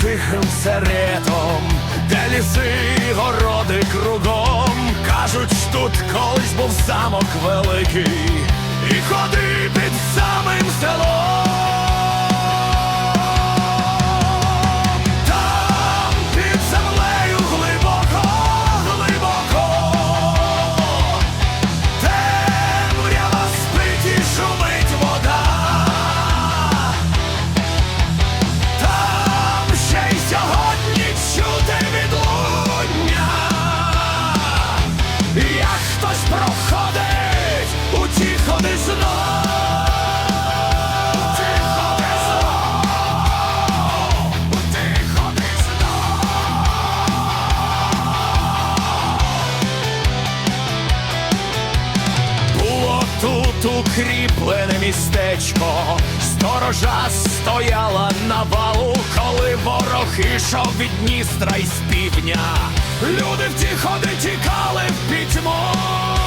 тихим серетом, де ліси, городи кругом. Кажуть, тут колись був замок великий, і ходи під самим селом. Тут укріплене містечко, сторожа стояла на валу, коли ворог ішов від Дністра й з півдня. Люди в ті ходи тікали в пітьму.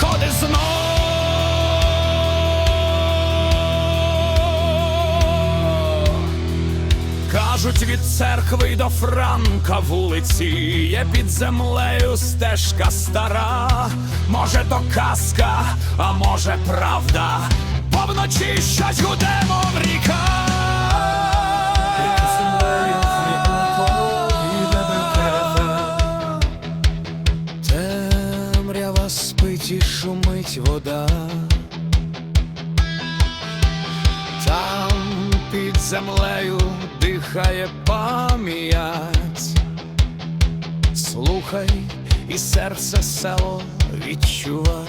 Ходи знов Кажуть, від церкви до Франка вулиці є під землею стежка стара. Може, то казка, а може, правда. по вночі щось гуде, шумить вода. Там під землею дихає пам'ять. Слухай, і серце село відчува.